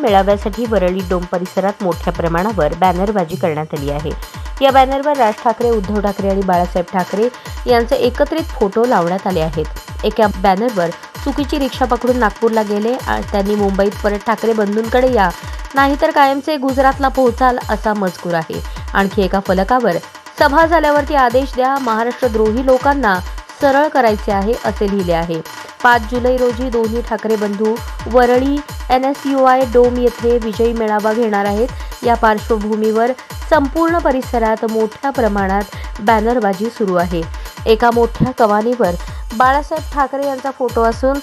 मेळाव्यासाठी वरळी डोम परिसरात मोठ्या प्रमाणावर बॅनरबाजी करण्यात आली आहे. या बॅनरवर राज ठाकरे उद्धव ठाकरे आणि बाळासाहेब ठाकरे यांचे एकत्रित फोटो लावण्यात आले आहेत. एका बॅनरवर चुकीची रिक्षा पकडून नागपूरला गेले आणि त्यांनी मुंबईत परत ठाकरे बंधूंकडे या नाहीतर कायमचे गुजरातला पोहोचाल असा मजकूर आहे. आणखी एका फलकावर सभा झाल्यावरती आदेश द्या महाराष्ट्र द्रोही लोकांना सरळ करायचे आहे असे लिहिले आहे. पाच जुलै रोजी दोन्ही ठाकरे बंधू Worli N S U I dome येथे विजयी मेळावा घेणार आहेत. या पार्श्वभूमीवर संपूर्ण परिसरात मोठ्या प्रमाणात बॅनरबाजी सुरू आहे. एका मोठ्या कवानीवर बाळासाहेब ठाकरे यांचा फोटो असून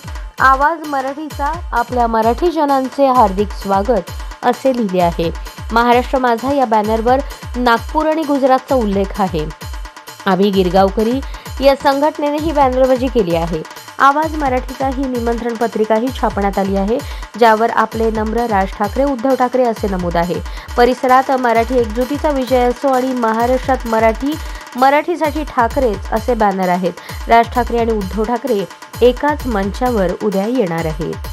आवाज मराठीचा आपल्या मराठी जनांचे हार्दिक स्वागत असे लिहिले आहे. महाराष्ट्र माझा या बॅनरवर नागपूर आणि गुजरातचा उल्लेख आहे. आम्ही गिरगावकरी या संघटनेने ही बॅनरबाजी केली आहे. आवाज मराठीचा ही निमंत्रण पत्रिकाही छापण्यात आली आहे ज्यावर आपले नम्र राज ठाकरे उद्धव ठाकरे असे नमूद आहे. परिसरात मराठी एकजुटीचा विजय असो आणि महाराष्ट्रात मराठी मराठीसाठी ठाकरेच असे बॅनर आहेत. राज ठाकरे आणि उद्धव ठाकरे एकाच मंचावर उद्या येणार आहेत.